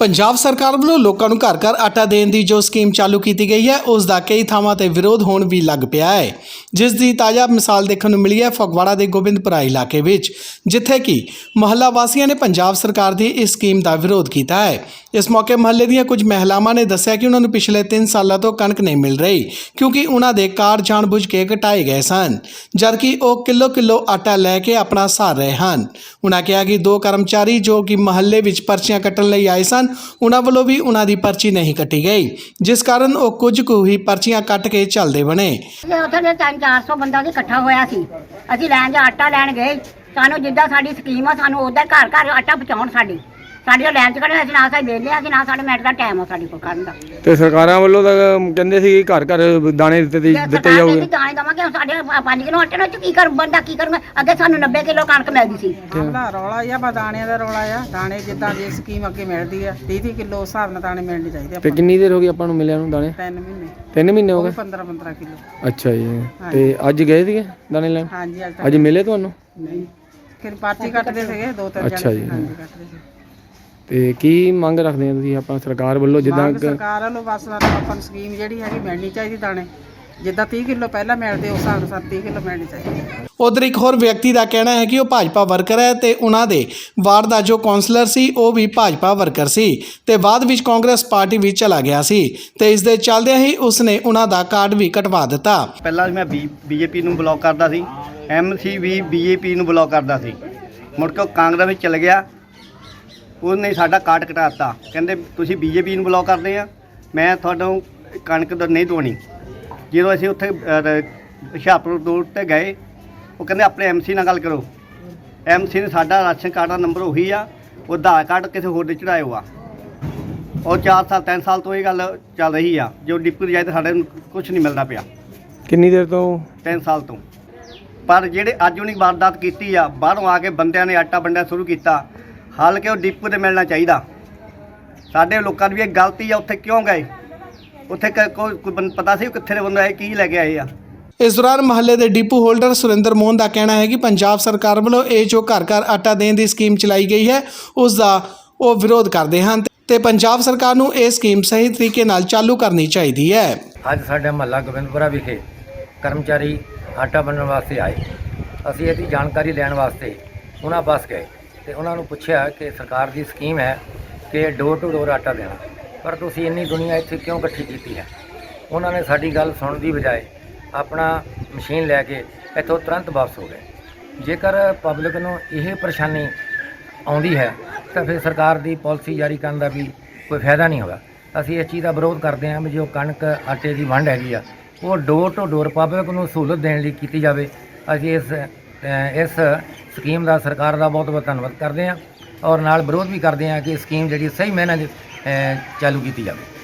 ਪੰਜਾਬ ਸਰਕਾਰ ਵੱਲੋਂ ਲੋਕਾਂ ਨੂੰ ਘਰ ਘਰ ਆਟਾ ਦੇਣ ਦੀ ਜੋ ਸਕੀਮ ਚਾਲੂ ਕੀਤੀ ਗਈ ਹੈ, ਉਸ ਦਾ ਕਈ ਥਾਵਾਂ ਤੇ ਵਿਰੋਧ ਹੋਣ ਵੀ ਲੱਗ ਪਿਆ ਹੈ। ਜਿਸ ਦੀ ਤਾਜ਼ਾ ਮਿਸਾਲ ਦੇਖਣ ਨੂੰ ਮਿਲੀ ਹੈ ਫਗਵਾੜਾ ਦੇ ਗੋਬਿੰਦਪੁਰਾ ਇਲਾਕੇ ਵਿੱਚ, ਜਿੱਥੇ ਕਿ ਮਹੱਲਾ ਵਾਸੀਆਂ ਨੇ ਪੰਜਾਬ ਸਰਕਾਰ ਦੀ ਇਸ ਸਕੀਮ ਦਾ ਵਿਰੋਧ ਕੀਤਾ ਹੈ। ਇਸ ਮੌਕੇ ਮਹੱਲੇ ਦੀਆਂ ਕੁਝ ਮਹਿਲਾਵਾਂ ਨੇ ਦੱਸਿਆ ਕਿ ਉਹਨਾਂ ਨੂੰ ਪਿਛਲੇ 3 ਸਾਲਾਂ ਤੋਂ ਕਣਕ ਨਹੀਂ ਮਿਲ ਰਹੀ, ਕਿਉਂਕਿ ਉਹਨਾਂ ਦੇ ਕਾਰਡ ਜਾਣਬੁੱਝ ਕੇ ਘਟਾਏ ਗਏ ਸਨ, ਜਦਕਿ ਉਹ ਕਿਲੋ ਕਿਲੋ ਆਟਾ ਲੈ ਕੇ ਆਪਣਾ ਸਾਰ ਰਹੇ ਹਨ। ਉਹਨਾਂ ਕਿਹਾ ਕਿ ਦੋ ਕਰਮਚਾਰੀ ਜੋ ਕਿ ਮਹੱਲੇ ਵਿੱਚ ਪਰਚੀਆਂ ਕੱਟਣ ਲਈ ਆਏ ਸਨ ਉਹਨਾਂ ਵੱਲੋਂ ਵੀ ਉਹਨਾਂ ਦੀ ਪਰਚੀ ਨਹੀਂ ਕੱਟੀ ਗਈ, ਜਿਸ ਕਾਰਨ ਉਹ ਕੁਝ ਕੁ ਹੀ ਪਰਚੀਆਂ ਕੱਟ ਕੇ ਚੱਲਦੇ ਬਣੇ। ਤੇ ਉੱਥੇ ਦੇ 3-400 ਬੰਦਾ ਵੀ ਇਕੱਠਾ ਹੋਇਆ ਸੀ। ਅਸੀਂ ਲੈਣ ਜਾ ਆਟਾ ਲੈਣ ਗਏ। ਸਾਨੂੰ ਜਿੱਦਾਂ ਸਾਡੀ ਸਕੀਮ ਆ, ਸਾਨੂੰ ਉਧਰ ਘਰ ਘਰ ਆਟਾ ਪਹੁੰਚਾਉਣ ਸਾਡੀ। ਸਾਡੀ ਉਹ ਲੈਣ ਚ ਖੜੇ ਅਸੀਂ ਨਾ ਸਾਡੀ ਵੇਲੇ ਅਸੀਂ ਨਾ ਸਾਡੇ ਮਿੰਟ ਦਾ ਟਾਈਮ ਆ ਸਾਡੇ ਕੋਲ ਕਰਨ ਦਾ। ਤੇ ਸਰਕਾਰਾਂ ਵੱਲੋਂ ਤਾਂ ਕਹਿੰਦੇ ਸੀ ਘਰ ਘਰ ਦਾਣੇ ਦਿੱਤੇ ਜੇ ਦਿੱਤੇ ਜਾਊਗੇ। ਦਾਣੇ ਦਵਾਂਗੇ ਹੁਣ ਸਾਡੇ 5 ਕਿਲੋ ਆਟੇ ਨਾਲ ਕੀ ਕਰ ਬੰਦਾ ਕੀ ਕਰੂਗਾ? ਅੱਗੇ ਸਾਨੂੰ 90 ਕਿਲੋ ਕਣਕ ਮਿਲਦੀ ਸੀ। ਆਮਲਾ ਰੌਲਾ ਜਾਂ ਬਾ ਦਾਣਿਆਂ ਦਾ ਰੌਲਾ ਆ। ਦਾਣੇ ਜਿੱਦਾਂ ਦੀ ਸਕੀਮ ਅੱਗੇ ਮਿਲਦੀ ਆ 30 30 ਕਿਲੋ ਹਿਸਾਬ ਨਾਲ ਦਾਣੇ ਮਿਲਣੇ ਚਾਹੀਦੇ ਤੇ ਆਪਾਂ ਕਿੰਨੀ ਦੇਰ ਹੋ ਗਈ ਆਪਾਂ ਨੂੰ ਮਿਲਿਆ ਨੂੰ ਦਾਣੇ? 3 ਮਹੀਨੇ। 3 ਮਹੀਨੇ ਹੋ ਗਏ ਵੀ 15 15 ਕਿਲੋ। ਅੱਛਾ ਜੀ ਤੇ ਅੱਜ ਗਏ ਸੀਗੇ ਦਾਣੇ ਲੈਣ? ਹਾਂਜੀ ਅੱਜ ਮਿਲੇ ਤੁਹਾਨੂੰ? ਨਹੀਂ। ਫਿਰ ਪਾਰਟੀ ਕੱਟਦੇ ਸੀਗੇ ਦੋ ਤਿੰਨ ਅੱਛਾ ਜਣੇ। ਜੀ। ਹਾਂਜੀ ਕੱਟਦੇ ਸੀ। ਤੇ ਕੀ ਮੰਗ ਰੱਖਦੇ ਆ ਤੁਸੀਂ ਆਪਾਂ ਸਰਕਾਰ ਵੱਲੋਂ ਜਿੱਦਾਂ ਮੰਗ ਸਰਕਾਰ ਵੱਲੋਂ ਬਸ ਆਪਾਂ ਨੂੰ ਸਕੀਮ ਜਿਹੜੀ ਹੈਗੀ ਮਿਲਣੀ ਚਾਹੀਦੀ ਦਾਣੇ। ਜਿੱਦਾਂ 30 ਕਿਲੋ ਪਹਿਲਾਂ ਮਿਲਦੇ ਉਸ ਹਿਸਾਬ ਨਾਲ 30 ਕਿਲੋ ਮਿਲਣੀ ਚਾਹੀਦੀ। ਉਧਰ ਇੱਕ ਹੋਰ ਵਿਅਕਤੀ ਦਾ ਕਹਿਣਾ ਹੈ ਕਿ ਉਹ ਭਾਜਪਾ ਵਰਕਰ ਹੈ ਤੇ ਉਹਨਾਂ ਦੇ ਵਾਰਡ ਦਾ ਜੋ ਕਾਉਂਸਲਰ ਸੀ ਉਹ ਵੀ ਭਾਜਪਾ ਵਰਕਰ ਸੀ ਤੇ ਬਾਅਦ ਵਿੱਚ ਕਾਂਗਰਸ ਪਾਰਟੀ ਵਿੱਚ ਚਲਾ ਗਿਆ ਸੀ ਤੇ ਇਸ ਦੇ ਚੱਲਦਿਆਂ ਹੀ ਉਸਨੇ ਉਹਨਾਂ ਦਾ ਕਾਰਡ ਵੀ ਕਟਵਾ ਦਿੱਤਾ। ਪਹਿਲਾਂ ਮੈਂ ਬੀਜੇਪੀ ਨੂੰ ਬਲੌਕ ਕਰਦਾ ਸੀ ਐਮਸੀ ਵੀ ਬੀਜੇਪੀ ਨੂੰ ਬਲੌਕ ਕਰਦਾ ਸੀ। ਮੁੜ ਕੇ ਉਹ ਕਾਂਗਰਸ ਵਿੱਚ ਚਲ ਗਿਆ ਉਹਨੇ ਸਾਡਾ ਕਾਰਡ ਕਟਾਤਾ। ਕਹਿੰਦੇ ਤੁਸੀਂ ਬੀਜੇਪੀ ਨੂੰ ਬਲੌਕ ਕਰਦੇ ਆ। ਮੈਂ ਤੁਹਾਨੂੰ ਕਣਕ ਦਾ ਨਹੀਂ ਦਵਾਉਣੀ। ਜਦੋਂ ਅਸੀਂ ਉੱਥੇ ਹੁਸ਼ਿਆਰਪੁਰ ਰੋਡ ਤੇ ਗਏ ਉਹ ਕਹਿੰਦੇ ਆਪਣੇ ਐਮਸੀ ਨਾਲ ਗੱਲ ਕਰੋ। ਐਮਸੀ ਨੇ ਸਾਡਾ ਰਾਸ਼ਨ ਕਾਰਡ ਦਾ ਨੰਬਰ ਉਹੀ ਆ। ਉਹ ਆਧਾਰ ਕਾਰਡ ਕਿਸੇ ਹੋਰ ਦੇ ਚੜਾਇਆ ਹੋਆ। ਉਹ 4 ਸਾਲ 3 ਸਾਲ ਤੋਂ ਇਹ ਗੱਲ ਚੱਲ ਰਹੀ ਆ। ਜੋ ਡਿਪੂ ਦੀ ਜਾਏ ਤਾਂ ਸਾਡੇ ਨੂੰ ਕੁਝ ਨਹੀਂ ਮਿਲਦਾ ਪਿਆ। ਕਿੰਨੀ ਦੇਰ ਤੋਂ? 3 ਸਾਲ ਤੋਂ। ਪਰ ਜਿਹੜੇ ਅੱਜ ਉਹਨੇ ਵਾਰਦਾਤ ਕੀਤੀ ਆ ਬਾਹਰੋਂ ਆ ਕੇ ਬੰਦਿਆਂ ਨੇ ਆਟਾ ਵੰਡਣਾ ਸ਼ੁਰੂ ਕੀਤਾ ਹਾਲ ਕਿ ਉਹ ਡਿਪੂ ਤੇ ਮਿਲਣਾ ਚਾਹੀਦਾ? ਸਾਡੇ ਲੋਕਾਂ ਦੀ ਵੀ ਇਹ ਗਲਤੀ ਆ ਉੱਥੇ ਕਿਉਂ ਗਏ? ਉੱਥੇ ਕ- ਕੋਈ ਪਤਾ ਸੀ ਕਿੱਥੇ ਦੇ ਬੰਦੇ ਆਏ ਕੀ ਲੈ ਕੇ ਆਏ ਆ? ਇਸ ਦੌਰਾਨ ਮਹੱਲੇ ਦੇ ਡਿਪੂ ਹੋਲਡਰ ਸੁਰਿੰਦਰ ਮੋਹਨ ਦਾ ਕਹਿਣਾ ਹੈ ਕਿ ਪੰਜਾਬ ਸਰਕਾਰ ਵੱਲੋਂ ਇਹ ਜੋ ਘਰ ਘਰ ਆਟਾ ਦੇਣ ਦੀ ਸਕੀਮ ਚਲਾਈ ਗਈ ਹੈ ਉਸ ਦਾ ਉਹ ਵਿਰੋਧ ਕਰਦੇ ਹਨ ਤੇ ਪੰਜਾਬ ਸਰਕਾਰ ਨੂੰ ਇਹ ਸਕੀਮ ਸਹੀ ਤਰੀਕੇ ਨਾਲ ਚਾਲੂ ਕਰਨੀ ਚਾਹੀਦੀ ਹੈ। ਅੱਜ ਸਾਡੇ ਮਹੱਲਾ ਗੋਬਿੰਦਪੁਰਾ ਵਿਖੇ ਕਰਮਚਾਰੀ ਆਟਾ ਵੰਡਣ ਵਾਸਤੇ ਆਏ। ਅਸੀਂ ਇਹਦੀ ਜਾਣਕਾਰੀ ਲੈਣ ਵਾਸਤੇ ਉਹਨਾਂ ਪਾਸ ਗਏ। ਤੇ ਉਹਨਾਂ ਨੂੰ ਪੁੱਛਿਆ ਕਿ ਸਰਕਾਰ ਦੀ ਸਕੀਮ ਹੈ ਕਿ ਡੋਰ ਟੂ ਡੋਰ ਆਟਾ ਦੇਣਾ। ਪਰ ਤੁਸੀਂ ਇੰਨੀ ਦੁਨੀਆ ਇੱਥੇ ਕਿਉਂ ਇਕੱਠੀ ਕੀਤੀ ਹੈ? ਉਹਨਾਂ ਨੇ ਸਾਡੀ ਗੱਲ ਸੁਣਨ ਦੀ ਬਜਾਏ ਆਪਣਾ ਮਸ਼ੀਨ ਲੈ ਕੇ ਇੱਥੋਂ ਤੁਰੰਤ ਵਾਪਸ ਹੋ ਗਏ। ਜੇਕਰ ਪਬਲਿਕ ਨੂੰ ਇਹ ਪਰੇਸ਼ਾਨੀ ਆਉਂਦੀ ਹੈ, ਤਾਂ ਫਿਰ ਸਰਕਾਰ ਦੀ ਪਾਲਿਸੀ ਜਾਰੀ ਕਰਨ ਦਾ ਵੀ ਕੋਈ ਫਾਇਦਾ ਨਹੀਂ ਹੋਗਾ। ਅਸੀਂ ਇਸ ਚੀਜ਼ ਦਾ ਵਿਰੋਧ ਕਰਦੇ ਹਾਂ ਵੀ ਜੋ ਕਣਕ ਆਟੇ ਦੀ ਵੰਡ ਹੈਗੀ ਆ, ਉਹ ਡੋਰ ਟੂ ਡੋਰ ਪਬਲਿਕ ਨੂੰ ਸਹੂਲਤ ਦੇਣ ਲਈ ਕੀਤੀ ਜਾਵੇ। ਅਸੀਂ ਇਸ ਇਸ ਸਕੀਮ ਦਾ ਸਰਕਾਰ ਦਾ ਬਹੁਤ ਬਹੁਤ ਧੰਨਵਾਦ ਕਰਦੇ ਹਾਂ ਔਰ ਨਾਲ ਵਿਰੋਧ ਵੀ ਕਰਦੇ ਹਾਂ ਕਿ ਸਕੀਮ ਜਿਹੜੀ ਸਹੀ ਮਾਇਨਾ 'ਚ ਚਾਲੂ ਕੀਤੀ ਜਾਵੇ।